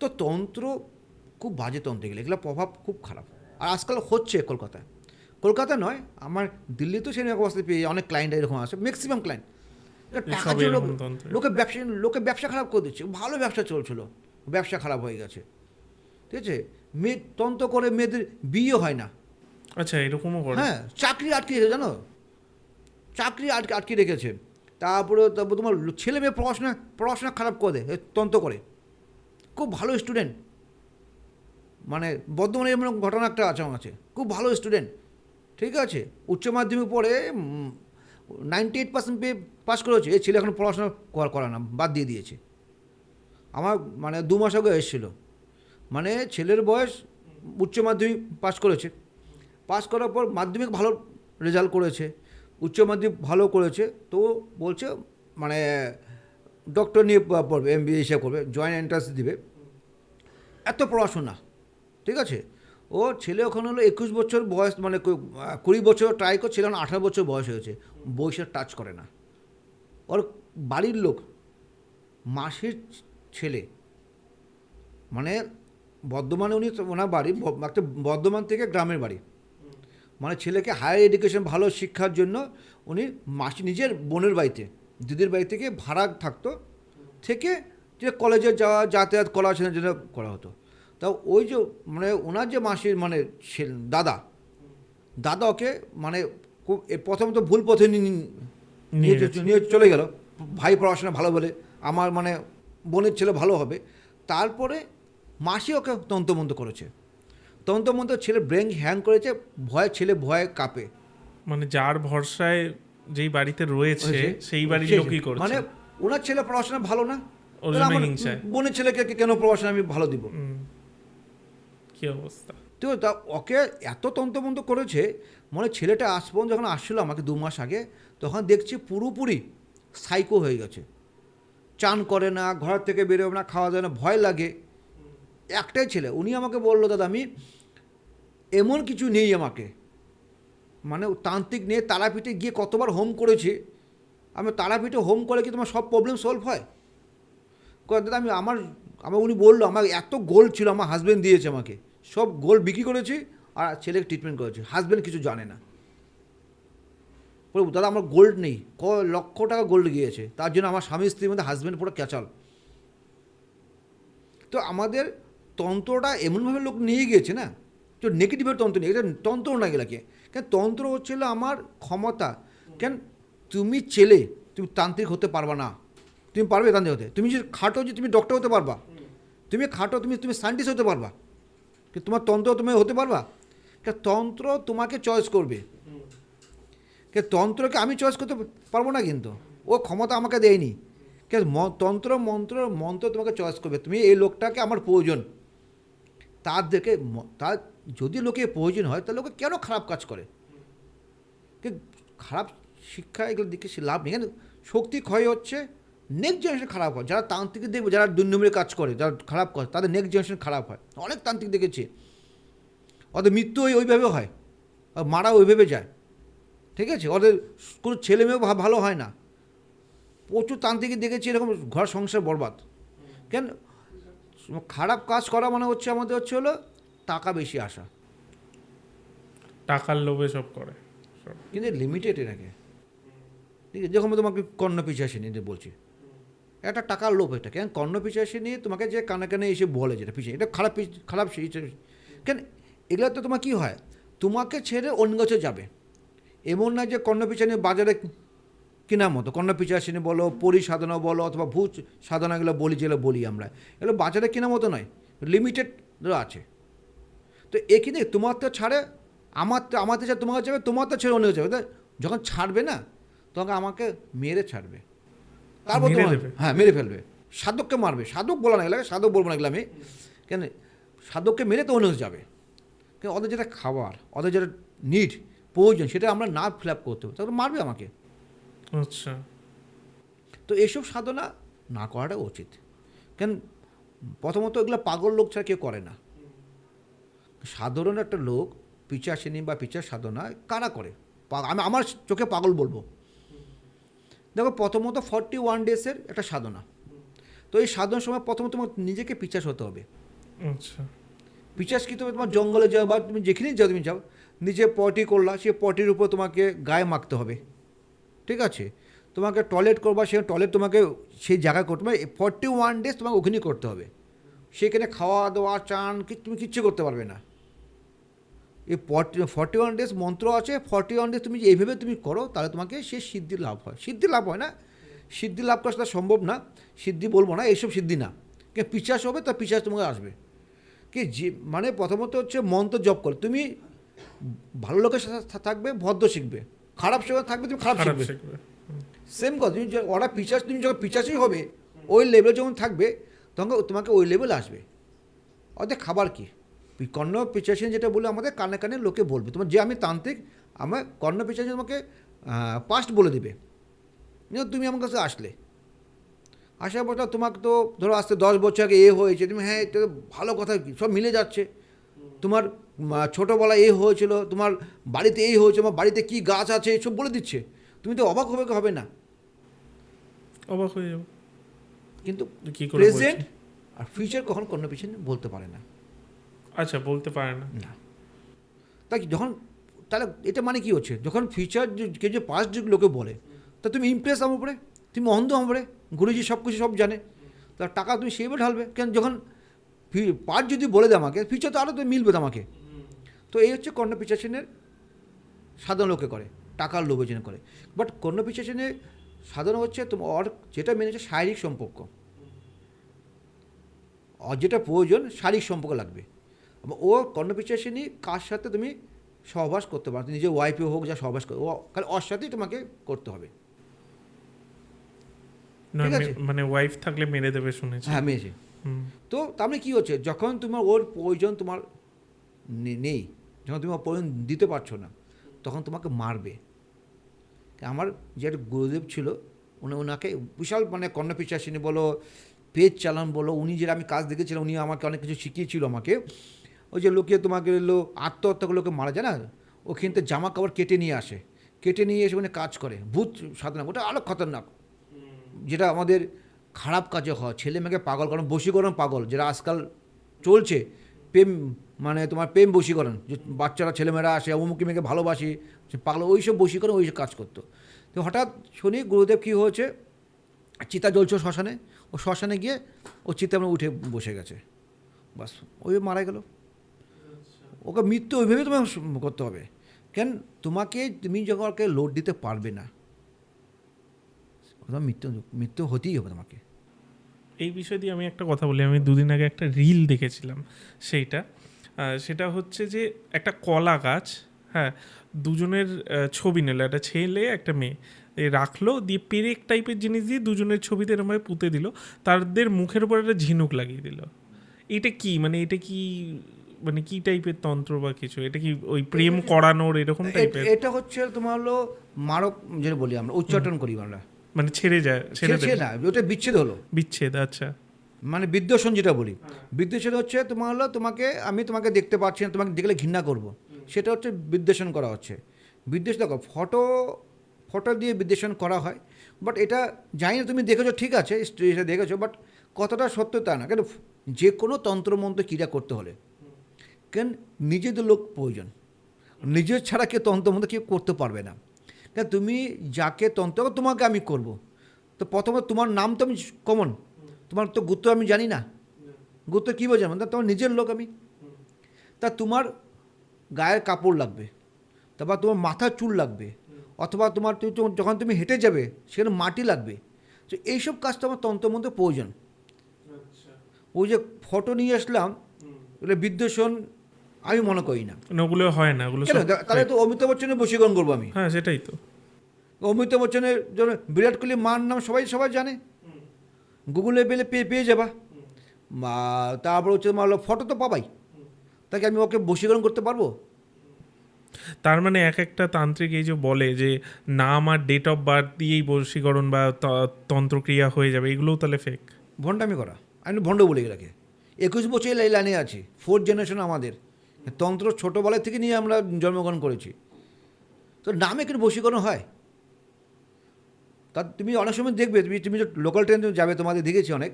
তো তন্ত্র খুব বাজে তন্ত্র এগুলো এগুলো প্রভাব খুব খারাপ। আর আজকাল হচ্ছে কলকাতায়। কলকাতা নয় আমার দিল্লিতেও সেই অবস্থা পেয়ে অনেক ক্লায়েন্ট এরকম আছে ম্যাক্সিমাম ক্লায়েন্ট লোকে ব্যবসা লোকে ব্যবসা খারাপ করে দিচ্ছে ভালো ব্যবসা চলছিল ব্যবসা খারাপ হয়ে গেছে। ঠিক আছে? মেয়ে তন্ত্র করে মেয়েদের বিয়ে হয় না। আচ্ছা এরকমও করে। হ্যাঁ চাকরি আটকে রেখেছে জানো? চাকরি আটকে আটকে রেখেছে। তারপরে তারপর তোমার ছেলে মেয়ে পড়াশোনা পড়াশোনা খারাপ করে দেয় তন্ত্র করে। খুব ভালো স্টুডেন্ট মানে বর্ধমানে এমন ঘটনা একটা আছে আমার কাছে, খুব ভালো স্টুডেন্ট ঠিক আছে? উচ্চ মাধ্যমিক পড়ে নাইনটি এইট পার্সেন্ট পেয়ে পাস করেছে। এই ছেলে এখন পড়াশোনা করে না, বাদ দিয়ে দিয়েছে। আমার মানে দু মাস আগে এসেছিল। মানে ছেলের বয়স উচ্চ মাধ্যমিক পাস করেছে। পাস করার পর মাধ্যমিক ভালো রেজাল্ট করেছে। উচ্চ মাধ্যমিক ভালো করেছে। তো বলছে মানে ডক্টর নিয়ে পড়বে এম হিসেবে করবে জয়েন্ট এন্ট্রান্স দিবে। এত পড়াশোনা, ঠিক আছে? ও ছেলে ওখানে হলো একুশ বছর বয়স মানে কুড়ি বছর ট্রাই করছে, ছেলে আঠারো বছর বয়স হয়েছে। বয়সে টাচ করে না। ওর বাড়ির লোক, মাসির ছেলে মানে বর্ধমানে উনি ওনার বাড়ি একটা বর্ধমান থেকে গ্রামের বাড়ি। মানে ছেলেকে হায়ার এডুকেশন ভালো শিক্ষার জন্য উনি মাসি, নিজের বোনের বাড়িতে দিদির বাড়ি থেকে ভাড়া থাকতো থেকে যে কলেজে যাওয়া যাতায়াত করা সেটা যেটা করা হতো। তা ওই যে মানে ওনার যে মাসির মানে ছেলে- দাদা দাদা ওকে মানে খুব এ প্রথমত ভুল পথে নিয়ে চলে গেল। ভাই পড়াশোনা ভালো বলে আমার মানে বোনের ছেলে ভালো হবে। তারপরে মাসি ওকে তন্তমন্ত করেছে। তন্তমন্ত ছেলে ব্রেন হ্যাং করেছে ভয় ছেলে ভয়ে কাঁপে। মানে যার ভরসায় যেই বাড়িতে রয়েছে সেই বাড়ির লোকই করছে। মানে ওনার ছেলে পড়াশোনা ভালো না। বোনের ছেলেকে কেন পড়াশোনা আমি ভালো দিব? কি অবস্থা? তো তা ওকে এত তন্তমন্ত করেছে মানে ছেলেটা আসবন যখন আসছিল আমাকে দু মাস আগে তখন দেখছি পুরোপুরি সাইকো হয়ে গেছে। চান করে না ঘর থেকে বেরোবে না খাওয়া দাওয়া না ভয় লাগে। একটাই ছেলে উনি আমাকে বলল দাদা আমি এমন কিছু নেই আমাকে। মানে তান্ত্রিক নিয়ে তারাপীঠে গিয়ে কতবার হোম করেছে? আমি তারাপীঠে হোম করে কি তোমার সব প্রবলেম সলভ হয়? দাদা, আমি আমার আমার উনি বলল আমার এত গোল্ড ছিল, আমার হাজব্যান্ড দিয়েছে আমাকে। সব গোল্ড বিক্রি করেছি আর ছেলেকে ট্রিটমেন্ট করেছি। হাজব্যান্ড কিছু জানে না। দাদা, আমার গোল্ড নেই। ক, লক্ষ টাকা গোল্ড গিয়েছে। তার জন্য আমার স্বামী স্ত্রীর মধ্যে হাজব্যান্ড পুরো ক্যাচাল। তো আমাদের তন্ত্রটা এমনভাবে লোক নিয়ে গিয়েছে না? তো নেগেটিভের তন্ত্র নিয়ে এটা তন্ত্র না গেলাকে কেন তন্ত্র হচ্ছিল আমার ক্ষমতা? কেন তুমি ছেলে, তুমি তান্ত্রিক হতে পারবা না। তুমি পারবে তান্ত্রিক হতে। তুমি যদি খাটো যে তুমি ডক্টর হতে পারবা। তুমি খাটো, তুমি তুমি সায়েন্টিস্ট হতে পারবা। কিন্তু তোমার তন্ত্র তুমি হতে পারবা? কেন তন্ত্র তোমাকে চয়েস করবে? কে তন্ত্রকে আমি চয়েস করতে পারব না কিন্তু? ও ক্ষমতা আমাকে দেয়নি। কে তন্ত্র মন্ত্র মন্ত্র তোমাকে চয়েস করবে। তুমি এই লোকটাকে আমার প্রয়োজন। দেখে তার যদি লোকে প্রয়োজন হয়, তাহলে লোকে কেন খারাপ কাজ করে? খারাপ শিক্ষা এগুলো দিকে সে লাভ নেই। কেন শক্তি ক্ষয় হচ্ছে নেক্সট জেনারেশন খারাপ হয়। যারা তান্ত্রিক দেখবে, যারা দুই নম্বরে কাজ করে, যারা খারাপ করে তাদের নেক্সট জেনারেশন খারাপ হয়। অনেক তান্ত্রিক দেখেছি। ওদের মৃত্যু ওই ওইভাবে হয়। আর মারা ওইভাবে যায়। ঠিক আছে? ওদের কোনো ছেলে মেয়েও ভালো হয় না। প্রচুর তান্ত্রিক দেখেছি, এরকম ঘর সংসার বরবাদ। কেন? খারাপ কাজ করা মানে হচ্ছে, আমাদের হচ্ছে হলো টাকা বেশি আসা। টাকার লোভে সব করে। কিন্তু লিমিটেড এটাকে। ঠিক আছে যখন তোমাকে কর্ণ পিছাসে নিয়ে বলছি। একটা টাকার লোভ এটা কেন কর্ণ পিছাসে নিয়ে তোমাকে যে কানে কানে এসে বলে যেটা পিছিয়ে এটা খারাপ খারাপ সেই- সেই- কেন? এগুলো তো তোমার কী হয়? তোমাকে ছেড়ে অন্য কাছে যাবে। এমন না যে কর্ণ পিছানি বাজারে কেনার মতো। কর্ণ পিছাসিনী বলো পরি সাধনা বলো অথবা ভূত সাধনাগুলো বলি যেগুলো বলি আমরা। এগুলো বাজারে কেনার মতো নয়। লিমিটেড আছে। তো এখানে তোমার তো ছাড়ে আমার তো আমার তো ছাড়ে তোমাকে যাবে তোমার তো ছেড়ে অন্য যাবে তাই যখন ছাড়বে না তখন আমাকে মেরে ছাড়বে। তারপর মেরে তোমার হ্যাঁ মেরে ফেলবে। সাধককে মারবে। সাধক বলা না এগুলো সাধক বলব না এগুলো আমি। কেন? সাধককে মেরে তো অন্য যাবে। কেন? ওদের যেটা খাবার ওদের যেটা নিড প্রয়োজন সেটা আমরা না ফিল আপ করতে হবে তাহলে মারবে আমাকে। আচ্ছা। তো এইসব সাধনা না করাটা উচিত। কেন? প্রথমত এগুলো পাগল লোক ছাড়া কেউ করে না। সাধারণ একটা লোক পিচাসিনী বা পিচার সাধনা কারা করে? আমি আমার চোখে পাগল বলব। দেখো প্রথমত ফর্টি ওয়ান ডেসের একটা সাধনা। তো এই সাধনার সময় প্রথমত তোমার নিজেকে পিচাস হতে হবে। আচ্ছা। পিচাস কি তুমি তোমার জঙ্গলে যাও বা তুমি যেখানেই যাও তুমি যাও নিজে পটি করলা সে পটির উপর তোমাকে গায়ে মাখতে হবে। ঠিক আছে? তোমাকে টয়লেট করবা সে টয়লেট তোমাকে সেই জায়গায় করতে হবে। ফর্টি ওয়ান ডেজ তোমাকে ওখানেই করতে হবে। সেখানে খাওয়া দাওয়া চান তুমি কিচ্ছু করতে পারবে না। এই ফর্টি ওয়ান ডেজ মন্ত্র আছে ফর্টি ওয়ান ডেজ তুমি যে এইভাবে তুমি করো তাহলে তোমাকে সে সিদ্ধি লাভ হয়। সিদ্ধি লাভ হয় না। সিদ্ধি লাভ করা সেটা সম্ভব না। সিদ্ধি বলব না এইসব সিদ্ধি না। কে পিচাস হবে তা পিচাস তোমাকে আসবে। কি যে মানে প্রথমত হচ্ছে মন্ত্র জপ করো। তুমি ভালো লোকের সাথে থাকবে ভদ্র শিখবে। খারাপ সময় থাকবে তুমি খারাপ শিখবে। সেম কথা তুমি ওরা পিচাস তুমি যখন পিচাসই হবে ওই লেভেলে যখন থাকবে তখন তোমাকে ওই লেভেল আসবে। ওদের খাবার কি? কর্ণ পিচাসিন যেটা বলে আমাদের কানে কানে লোকে বলবে। তোমার যে আমি তান্ত্রিক আমার কর্ণ পিচাসিন তোমাকে পাস্ট বলে দেবে। তুমি আমার কাছে আসলে। আসার পর তোমাকে তো ধরো আসতে দশ বছর আগে এ হয়েছে তুমি হ্যাঁ এটা তো ভালো কথা কি সব মিলে যাচ্ছে। তোমার ছোটোবেলায় এ হয়েছিল তোমার বাড়িতে এই হয়েছে আমার বাড়িতে কী গাছ আছে এসব বলে দিচ্ছে। তুমি তো অবাক হবে হবে না? অবাক হয়ে যাব। কিন্তু কি করে প্রেজেন্ট আর ফিউচার কখন কোনো পিছনে বলতে পারে না। আচ্ছা বলতে পারে না। তাই যখন, তাহলে এটা মানে কি হচ্ছে? যখন ফিউচার কেউ যে পাস্ট যুগ লোকে বলে, তা তুমি ইমপ্রেস আমার উপরে, তুমি অন্ধ আমার গুরুজি সব কিছু সব জানে। তা টাকা তুমি সেইভাবে ঢালবে? কেন যখন পার্ট যদি বলে দেয় আমাকে ফিউচার তো আরও তো মিলবে আমাকে তো এই হচ্ছে কর্ণ পিচাসিনের সাধারণ লোকে করে, টাকার লোভে জন্য করে। বাট কর্ণ পিচাসিনে সাধারণ হচ্ছে তোমার যেটা মেনে হচ্ছে শারীরিক সম্পর্ক। ওর যেটা প্রয়োজন, শারীরিক সম্পর্ক লাগবে। ও কর্ণ পিচাসিনী কার সাথে তুমি সহবাস করতে পারো? নিজের ওয়াইফে হোক যা সহবাস করো ও খালি ওর সাথেই তোমাকে করতে হবে। ঠিক আছে। মানে ওয়াইফ থাকলে মেরে দেবে শুনেছি। হ্যাঁ মেয়েছে তো তার মানে কী হচ্ছে? যখন তোমার ওর প্রয়োজন তোমার নেই যখন তুমি ওর প্রয়োজন দিতে পারছ না তখন তোমাকে মারবে। আমার যে একটা গুরুদেব ছিল উনি ওনাকে বিশাল মানে কর্ণপিচাসিনী বলো পেজ চালান বলো উনি যেটা আমি কাজ দেখেছিলাম উনি আমাকে অনেক কিছু শিখিয়েছিল আমাকে। ওই যে লোকে তোমাকে এলো, আত্মহত্যা লোকে মারা যায় না? ওখান থেকে জামা কাপড় কেটে নিয়ে আসে। কেটে নিয়ে এসে ওখানে কাজ করে। ভূত সাধনা, ওটা আরও খতরনাক। যেটা আমাদের খারাপ কাজে হয়। ছেলে মেয়েকে পাগল করেন, বশীকরণ পাগল, যেটা আজকাল চলছে। প্রেম মানে তোমার প্রেম বশীকরণ। যে বাচ্চারা, ছেলেমেয়েরা আসে, অমুকি মেয়েকে ভালোবাসি পাগল ওই সব বশীকরণ ওই সব কাজ করতো। তো হঠাৎ শুনি, গুরুদেব কী হয়েছে? চিতা জ্বলছে শ্মশানে। ও শ্মশানে গিয়ে ও চিতা মানে উঠে বসে গেছে। বাস, ওই মারা গেল। ওকে মৃত্যু ওইভাবে তোমাকে করতে হবে। কেন? তোমাকে তুমি যখন ওকে লোড দিতে পারবে না মৃত্যু মৃত্যু হতেই হবে তোমাকে। এই বিষয় দিয়ে আমি একটা কথা বলি। আমি দুদিন আগে একটা রিল দেখেছিলাম সেইটা। সেটা হচ্ছে যে একটা কলা গাছ হ্যাঁ দুজনের ছবি নিল। একটা ছেলে, একটা মেয়ে। রাখল, দিয়ে পেরেক টাইপের জিনিস দিয়ে দুজনের ছবিতে এরমভাবে পুঁতে দিল। তাদের মুখের উপর একটা ঝিনুক লাগিয়ে দিল। এটা কি? মানে এটা কি মানে কি টাইপের তন্ত্র বা কিছু? এটা কি ওই প্রেম করানোর এরকম টাইপের এটা হচ্ছে তোমার হলো মারক যেটা বলি আমরা উচ্চাটন করি আমরা। মানে ছেড়ে যায় ছেড়ে না ওটা বিচ্ছেদ হলো। বিচ্ছেদ আচ্ছা। মানে বিদ্বেষণ যেটা বলি। বিদ্বেষণ হচ্ছে তোমার হলো তোমাকে আমি তোমাকে দেখতে পাচ্ছি না তোমাকে দেখলে ঘৃণা করব। সেটা হচ্ছে বিদ্বেষণ করা হচ্ছে। বিদ্বেষ দেখো ফটো ফটো দিয়ে বিদ্বেষণ করা হয় বাট এটা জানি না তুমি দেখেছ ঠিক আছে এটা দেখেছ বাট কতটা সত্য তা না। কেন যে কোনো তন্ত্রমন্ত্র ক্রিয়া করতে হলে কেন? নিজেদের লোক প্রয়োজন। নিজের ছাড়া কেউ তন্ত্রমন্ত্র কেউ করতে পারবে না। কেন? তুমি যাকে তন্ত্র তোমাকে আমি করব। তো প্রথমে তোমার নাম তো আমি কমন তোমার তো গুত্র আমি জানি না। গুত্র কী বোঝাবো তা তোমার নিজের লোক আমি। তা তোমার গায়ের কাপড় লাগবে। তারপর তোমার মাথার চুল লাগবে। অথবা তোমার তুমি যখন তুমি হেঁটে যাবে সেখানে মাটি লাগবে। তো এইসব কাজ তো আমার তন্ত্রমন্ত্র প্রয়োজন। ওই যে ফটো নিয়ে আসলাম বিদ্বেষণ আমি মনে করি না। ওগুলো হয় না ওগুলো তাহলে তো অমিতাভ বচ্চনের বশীকরণ করব আমি। হ্যাঁ সেটাই তো। অমিতাভ বচ্চনের জন্য বিরাট কোহলি মার নাম সবাই সবাই জানে। গুগলে পেলে পেয়ে পেয়ে যাবা। তারপর হচ্ছে তোমার ফটো তো পাবাই। তাকে আমি ওকে বশীকরণ করতে পারব? তার মানে এক একটা তান্ত্রিক এই যে বলে যে নাম আর ডেট অফ বার্থ দিয়েই বশীকরণ বা তন্ত্রক্রিয়া হয়ে যাবে এগুলোও তাহলে ফেক ভণ্ডামি করা। আমি ভণ্ড বলে এগুলোকে একুশ বছর এই লাইনে আছি। ফোর্থ জেনারেশন আমাদের। তন্ত্র ছোটোবেলা থেকে নিয়ে আমরা জন্মগ্রহণ করেছি। তো নামে কিন্তু বশীকরণ হয়। তা তুমি অনেক সময় দেখবে, তুমি তুমি লোকাল ট্রেন যাবে, তোমাদের দেখেছি অনেক।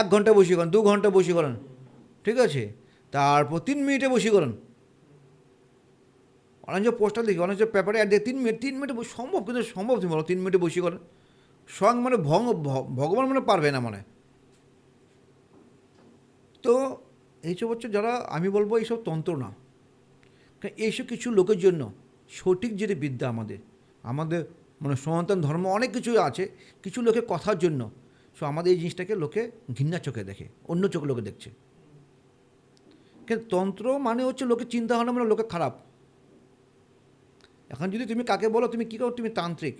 এক ঘণ্টা বসিয়ে করেন দু ঘণ্টা বসিয়ে করেন ঠিক আছে? তারপর তিন মিনিটে বসিয়ে করেন অনেক যে পোস্টার দেখি, অনেক যে পেপারে অ্যাড দেখি তিন মিনিট, তিন মিনিটে সম্ভব কিন্তু সম্ভব তুমি বলো, তিন মিনিটে বসিয়ে করেন স্বয়ং মানে ভগবান মানে পারবে না মানে। তো এইসব হচ্ছে যারা, আমি বলব এইসব তন্ত্র না। কারণ এইসব কিছু লোকের জন্য সঠিক যেটি বিদ্যা আমাদের আমাদের মানে সনাতন ধর্ম অনেক কিছু আছে, কিছু লোকে কথার জন্য। সো আমাদের এই জিনিসটাকে লোকে ঘৃণা চোখে দেখে, অন্য চোখে লোকে দেখছে। কিন্তু তন্ত্র মানে হচ্ছে লোকের চিন্তা ভাবনা মানে লোকে খারাপ। এখন যদি তুমি কাকে বলো, তুমি কী করো? তুমি তান্ত্রিক।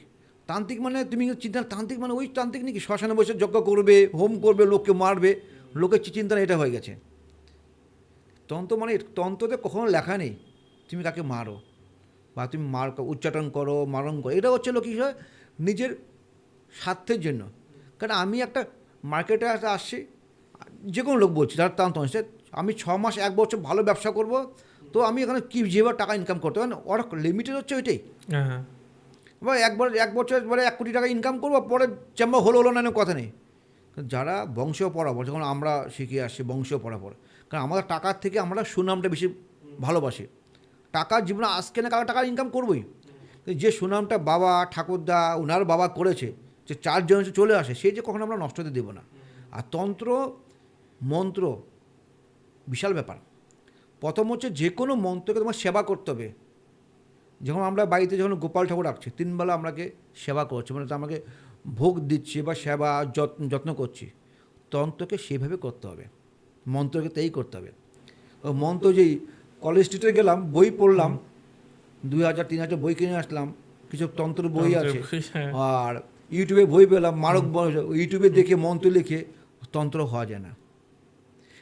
তান্ত্রিক মানে তুমি চিন্তা, তান্ত্রিক মানে ওই তান্ত্রিক নাকি শ্মশানে বসে যজ্ঞ করবে, হোম করবে, লোককে মারবে, লোকের চিন্তা এটা হয়ে গেছে। তন্ত্র মানে তন্ত্রতে কখনো লেখা নেই। তুমি কাকে মারো? বা তুমি মার উচ্চাটন করো মারণ করো এটা হচ্ছে লোক কী হয়? নিজের স্বার্থের জন্য। কারণ আমি একটা মার্কেটে আসছি যে কোনো লোক বলছি তার তন্ত্র সে আমি ছ মাস এক বছর ভালো ব্যবসা করব তো আমি এখানে কী যেভাবে টাকা ইনকাম করতে পারি ওরা লিমিটেড হচ্ছে ওইটাই। হ্যাঁ হ্যাঁ। এবার একবার এক বছর পরে এক কোটি টাকা ইনকাম করব পরে চেম্বার হলো হলো না কথা নেই। যারা বংশ পড়াবো যখন আমরা শিখে আসছি বংশ পড়াবো কারণ আমাদের টাকার থেকে আমরা সুনামটা বেশি ভালোবাসি। টাকার জীবনে আজকে না কারও টাকা ইনকাম করবোই। যে সুনামটা বাবা, ঠাকুরদা ওনার বাবা করেছে, যে চার জেনারেশন চলে আসে, সেই যে কখনো আমরা নষ্ট হতে দেবো না। আর তন্ত্র, মন্ত্র বিশাল ব্যাপার। প্রথম হচ্ছে যে কোনো মন্ত্রকে তোমার সেবা করতে হবে। যখন আমরা বাড়িতে যখন গোপাল ঠাকুর রাখছি তিনবেলা আমাকে সেবা করছে মানে তো আমাকে ভোগ দিচ্ছি বা সেবা যত্ন যত্ন করছি তন্ত্রকে সেভাবে করতে হবে। মন্ত্রকে তাই করতে হবে। ও মন্ত্র যেই কলেজ স্ট্রিটে গেলাম বই পড়লাম দুই হাজার তিন হাজার বই কিনে আসলাম কিছু তন্ত্র বই আছে। হ্যাঁ। আর ইউটিউবে বই পেলাম মারক ইউটিউবে দেখে মন্ত্র লিখে তন্ত্র হওয়া যায় না।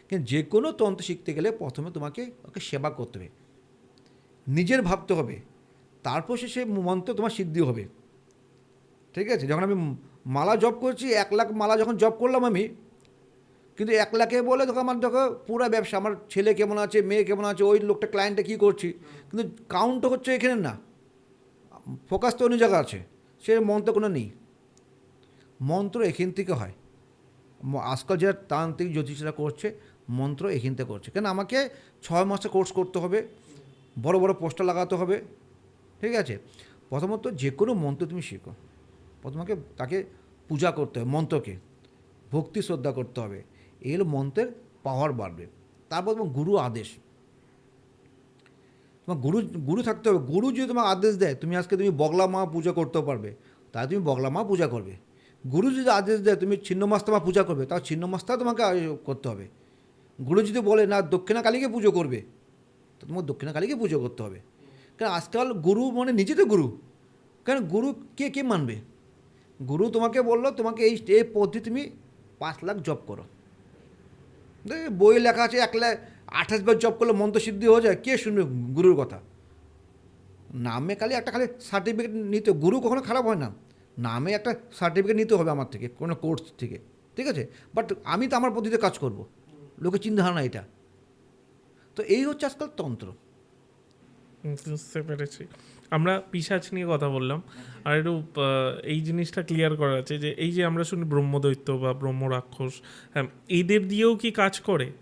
কিন্তু যে কোনো তন্ত্র শিখতে গেলে প্রথমে তোমাকে ওকে সেবা করতে হবে। নিজের ভাবতে হবে। তারপর সে সে মন্ত্র তোমার সিদ্ধি হবে। ঠিক আছে? যখন আমি মালা জব করছি, এক লাখ মালা যখন জব করলাম আমি, কিন্তু এক লাখে বলে তখন আমার দেখো পুরো ব্যবসা, আমার ছেলে কেমন আছে, মেয়ে কেমন আছে, ওই লোকটা ক্লায়েন্টটা কী করছি? কিন্তু কাউন্ট হচ্ছে এখানে না। ফোকাস তো অন্য জায়গা আছে। সে মন্ত্র কোনো নেই। মন্ত্র এখান থেকে হয়। আজকাল যারা তান্ত্রিক জ্যোতিষরা করছে, মন্ত্র এখান থেকে করছে। কেন? আমাকে ছয় মাসে কোর্স করতে হবে, বড় বড় পোস্টার লাগাতে হবে। ঠিক আছে? প্রথমত যে কোনো মন্ত্র তুমি শেখো। প্রথমকে তাকে পূজা করতে হবে, মন্ত্রকে। ভক্তি, শ্রদ্ধা করতে হবে। এই হলো মন্ত্রের পাওয়ার বাড়বে। তারপর তোমার গুরু আদেশ। তোমার গুরু গুরু থাকতে হবে। গুরু যদি তোমার আদেশ দেয়, তুমি আজকে তুমি বগলা মা পূজা করতে পারবে। তাই তুমি বগলা মা পূজা করবে। গুরু যদি আদেশ দেয়, তুমি ছিন্নমাস্তা পূজা করবে তাও ছিন্নমাস্তা তোমাকে করতে হবে। গুরু যদি বলে, না, দক্ষিণা কালীকে পুজো করবে, তো তোমার দক্ষিণা কালীকে পুজো করতে হবে। কারণ আজকাল গুরু মানে নিজে তো গুরু। কারণ গুরু কে কে মানবে? গুরু তোমাকে বলল, তোমাকে এই এই পদ্ধতি তুমি পাঁচ লাখ জব করো। বইয়ে লেখা আছে, এক লাখ আঠাশ বার জব করলে মন্ত্র সিদ্ধি হয়ে যায়, কে শুনবে গুরুর কথা? নামে খালি একটা খালি সার্টিফিকেট নিতে, গুরু কখনো খারাপ হয় না। নামে একটা সার্টিফিকেট নিতে হবে আমার থেকে, কোনো কোর্স থেকে, ঠিক আছে? বাট আমি তো আমার পদ্ধতিতে কাজ করব। লোকের চিন্তাধারণা এটা। তো এই হচ্ছে আজকাল তন্ত্র। বুঝতে পেরেছি। আমরা পিসাচ নিয়ে কথা বললাম। আর একটু এই জিনিসটা ক্লিয়ার করা আছে যে এই যে আমরা শুনি ব্রহ্মদৈত্য বা ব্রহ্ম রাক্ষস হ্যাঁ এদের দিয়েও কি কাজ করে?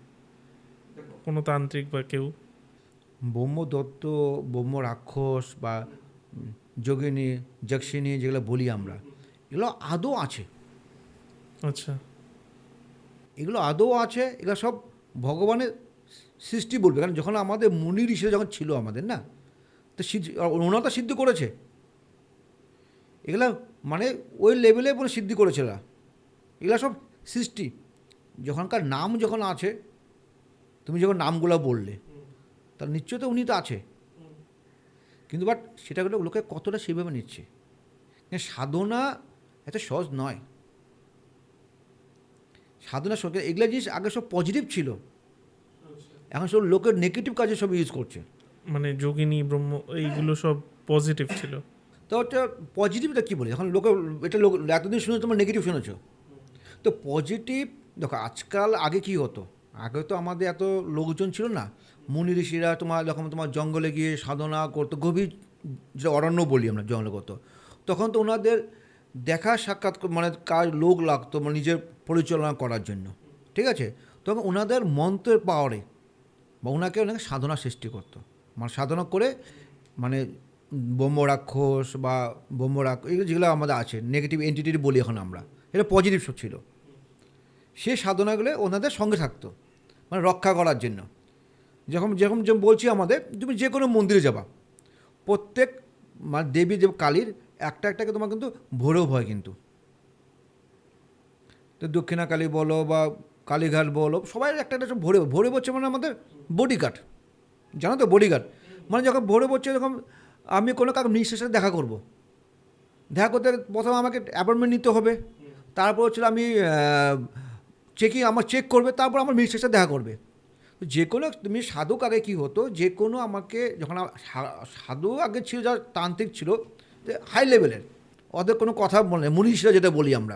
কোনো তান্ত্রিক বা কেউ? ব্রহ্মদত্ত ব্রহ্ম রাক্ষস বা যোগিনী যক্ষিণী যেগুলো বলি আমরা এগুলো আদৌ আছে। আচ্ছা। এগুলো আদৌ আছে এগুলো সব ভগবানের সৃষ্টি বলবে। কারণ যখন আমাদের মুনি ঋষিরা যখন ছিল আমাদের না? তো সিদ্ধ, ওনারা তো সিদ্ধ করেছে। এগুলা মানে ওই লেভেলে পুরো সিদ্ধি করেছে এরা। এগুলা সব সৃষ্টি। যখনকার নাম যখন আছে, তুমি যখন নামগুলো বললে তার নিশ্চয় তো উনি তো আছে। কিন্তু বাট সেটাগুলো লোকে কতটা সেভাবে নিচ্ছে? সাধনা এত সহজ নয়। সাধনা সরকার এগুলো জিনিস আগে সব পজিটিভ ছিল। এখন সব লোকের নেগেটিভ কাজে সব ইউজ করছে। মানে যোগিনী, ব্রহ্ম, এইগুলো সব পজিটিভ ছিল। তো ওটা পজিটিভটা কী বলে? এখন লোকে, এটা লোক, এতদিন শুনে তোমার নেগেটিভ শুনেছো? তো পজিটিভ দেখো, আজকাল আগে কি হতো? আগে তো আমাদের এত লোকজন ছিল না। মুনি ঋষিরা তোমার, যখন তোমার জঙ্গলে গিয়ে সাধনা করতো, গভীর যে অরণ্য বলি আমরা জঙ্গলে করতো, তখন তো ওনাদের দেখা সাক্ষাৎ মানে কাজ লোক লাগতো মানে নিজের পরিচালনা করার জন্য। ঠিক আছে? তখন ওনাদের মন্ত্রের পাওয়ারে বা ওনাকে ওনাকে সাধনা সৃষ্টি করতো। মানে সাধনা করে মানে ব্রহ্ম রাক্ষস বা ব্রহ্ম এগুলো যেগুলো আমাদের আছে নেগেটিভ এন্টিটি বলি এখন আমরা, এটা পজিটিভ সব ছিল। সে সাধনাগুলো ওনাদের সঙ্গে থাকতো মানে রক্ষা করার জন্য। যখন, যেরকম যে বলছি আমাদের, তুমি যে কোনো মন্দিরে যাবা, প্রত্যেক মানে দেবী দেব কালীর একটা একটাকে তোমার কিন্তু ভোরেও হয় কিন্তু। তো দক্ষিণা কালী বলো বা কালীঘাট বলো, সবাই একটা একটা ভরে ভরে পড়ছে মানে আমাদের বডিগার্ড জানো তো বডিগার্ড? মানে যখন ভরে পড়ছে যখন আমি কোনো কারও মিনিস্টারের সাথে দেখা করব। দেখা করতে প্রথমে আমাকে অ্যাপয়েন্টমেন্ট নিতে হবে। তারপর হচ্ছিল আমি চেকিং আমার চেক করবে তারপর আমার মিনিস্টারের সাথে দেখা করবে। যে কোনো তুমি সাধক আগে কী হতো যে কোনো আমাকে যখন সাধু আগে ছিল যা তান্ত্রিক ছিল হাই লেভেলের ওদের কোনো কথা বলে না, মুনি ঋষিরা যেটা বলি আমরা।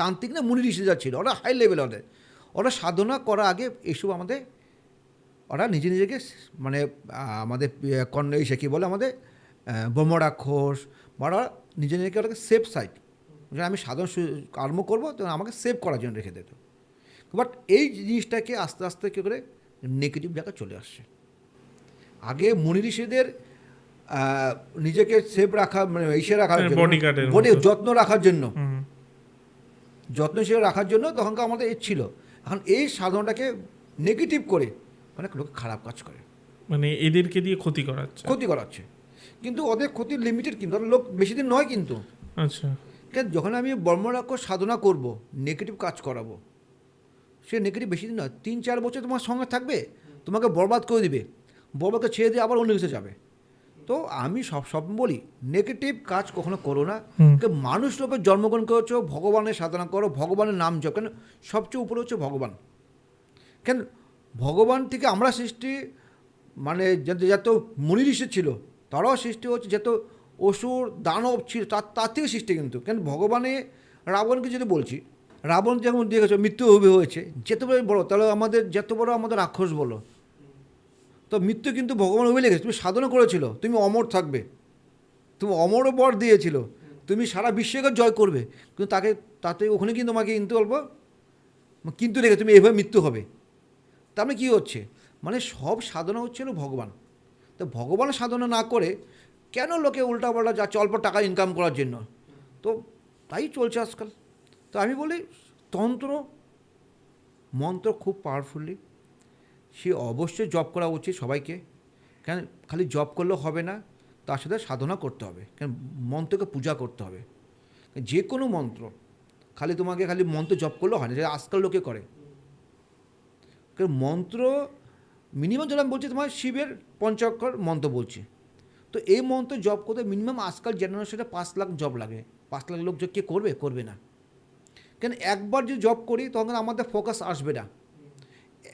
তান্ত্রিক না মুনি ঋষি যা ছিল ওরা হাই লেভেল ওদের। ওরা সাধনা করার আগে এসব আমাদের ওরা নিজে নিজেকে মানে আমাদের কর্ণ সে কী বলে আমাদের আহ, ব্রহ্মরাক্ষস বা ওরা নিজে নিজেকে ওটাকে সেফ সাইড আমি সাধন সু- কর্ম করব তো আমাকে সেভ করার জন্য রেখে দিত। বাট এই জিনিসটাকে আস্তে আস্তে কী করে নেগেটিভ জায়গায় চলে আসছে। আগে মুনি ঋষিদের নিজেকে সেফ রাখা মানে ইসে রাখার এর body- মতো। যত্ন রাখার জন্য। যত্ন হিসেবে রাখার জন্য তখনকার আমাদের এ ছিল। এখন এই সাধনাটাকে নেগেটিভ করে অনেক লোক খারাপ কাজ করে। মানে এদেরকে দিয়ে ক্ষতি করাচ্ছে। ক্ষতি করাচ্ছে। কিন্তু ওদের ক্ষতি লিমিটেড কিন্তু লোক বেশি দিন নয় কিন্তু। আচ্ছা। কেন? যখন আমি বর্মরাক্ষ সাধনা করব নেগেটিভ কাজ করাবো সে নেগেটিভ বেশি দিন নয় তিন চার বছর তোমার সঙ্গে থাকবে তোমাকে বরবাদ করে দিবে। বরবাদকে ছেড়ে দিয়ে আবার অন্য কিছু যাবে। তো আমি সব সব বলি নেগেটিভ কাজ কখনো করো না। মানুষ লোকের জন্মগ্রহণ করেছ ভগবানের সাধনা করো ভগবানের নাম জপ। কেন? সবচেয়ে উপরে হচ্ছে ভগবান। কেন? ভগবান থেকে আমরা সৃষ্টি মানে যত যত মুনি ঋষি ছিল, তারাও সৃষ্টি হচ্ছে, যত অসুর, দানব ছিল, তার তার থেকে সৃষ্টি কিন্তু। কেন? ভগবানে রাবণকে যদি বলছি, রাবণ যেমন দেখেছ, মৃত্যু হবে হয়েছে, যত বড় তাহলে আমাদের যত বড় আমাদের রাক্ষস বলো। তো মৃত্যু কিন্তু ভগবান ওই লেগেছে তুমি সাধনা করেছিল, তুমি অমর থাকবে। তুমি অমর বর দিয়েছিল, তুমি সারা বিশ্বকে জয় করবে। কিন্তু তাকে তাতে ওখানে কিন্তু তোমাকে কিন্তু অল্প? কিন্তু রেখে তুমি এভাবে মৃত্যু হবে। তার মানে কী হচ্ছে? মানে সব সাধনা হচ্ছিল ভগবান। তো ভগবান সাধনা না করে কেন লোকে উল্টাপাল্টা যাচ্ছে অল্প টাকা ইনকাম করার জন্য? তো তাই চলছে আজকাল। তো আমি বলি, তন্ত্র, মন্ত্র খুব পাওয়ারফুলি সে অবশ্যই জব করা উচিত সবাইকে। কেন? খালি জব করলেও হবে না, তার সাথে সাধনা করতে হবে। কেন? মন্ত্রকে পূজা করতে হবে। যে কোনো মন্ত্র। খালি তোমাকে খালি মন্ত্র জপ করলেও হয় না, যেটা আজকাল লোকে করে। কারণ মন্ত্র মিনিমাম যেটা বলছি তোমার শিবের পঞ্চাক্ষর মন্ত্র বলছি। তো এই মন্ত্র জব করতে মিনিমাম আজকাল জেনারেশনে পাঁচ লাখ জব লাগে। পাঁচ লাখ লোক কে করবে? করবে না। কেন একবার যদি জব করি, তখন আমাদের ফোকাস আসবে না।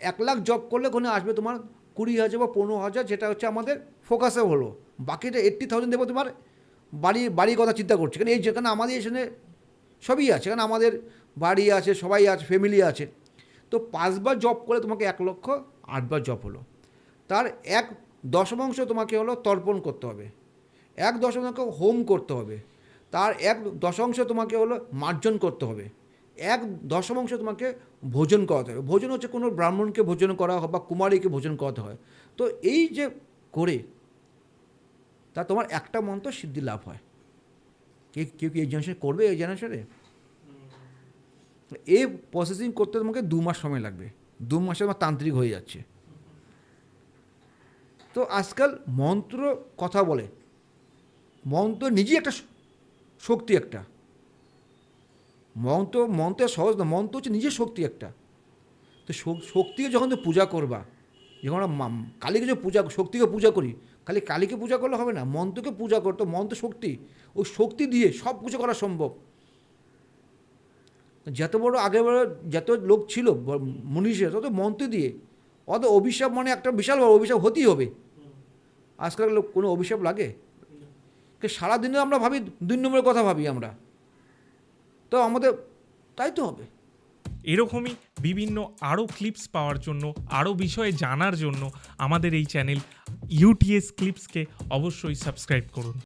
এক লাখ জব করলে ওখানে আসবে তোমার কুড়ি হাজার বা পনেরো হাজার, যেটা হচ্ছে আমাদের ফোকাসে হলো। বাকিটা এইট্টি থাউজেন্ড দেবো তোমার বাড়ি, বাড়ির কথা চিন্তা করছে। কারণ এই যেখানে আমাদের এখানে সবই আছে। কারণ আমাদের বাড়ি আছে, সবাই আছে ফ্যামিলি আছে। তো পাঁচবার জব করে তোমাকে এক লক্ষ, আটবার জব হলো। তার এক দশমাংশ তোমাকে হলো তর্পণ করতে হবে। এক দশমাংশ হোম করতে হবে। তার এক দশাংশ তোমাকে হলো মার্জন করতে হবে। এক দশমাংশ তোমাকে ভোজন করাতে হবে। ভোজন হচ্ছে কোনো ব্রাহ্মণকে ভোজন করা হয় বা কুমারীকে ভোজন করাতে হয়। তো এই যে করে তা তোমার একটা মন্ত্র সিদ্ধি লাভ হয়। কে, কেউ কি এই জেনারেশন করবে এই জেনারেশনে এই প্রসেসিং করতে তোমাকে দু মাস সময় লাগবে। দু মাসে আমার তান্ত্রিক হয়ে যাচ্ছে। তো আজকাল মন্ত্র কথা বলে। মন্ত্র নিজেই একটা শক্তি একটা। মন্ত্র মন্ত্র সহজ না, মন্ত্র হচ্ছে নিজের শক্তি একটা। তো শক্তিকে যখন তুমি পূজা করবা, যখন আমরা কালীকে যে পূজা, শক্তিকে পূজা করি, খালি কালীকে পূজা করলে হবে না, মন্ত্রকে পূজা করতো মন্ত্র শক্তি, ওই শক্তি দিয়ে সব কিছু করা সম্ভব। যত বড় আগে বড় যত লোক ছিল, মনীষীরা, তত মন্ত্র দিয়ে, অত অভিশাপ মানে একটা বিশাল বড় অভিশাপ হতেই হবে। আজকাল লোক কোনো অভিশাপ লাগে? সারাদিনে আমরা ভাবি, দুই নম্বরের কথা ভাবি আমরা। তো আমাদের তাই তো হবে। এরকমই বিভিন্ন আরও ক্লিপস পাওয়ার জন্য আরও বিষয়ে জানার জন্য আমাদের এই চ্যানেল ইউটিএস ক্লিপসকে অবশ্যই সাবস্ক্রাইব করুন।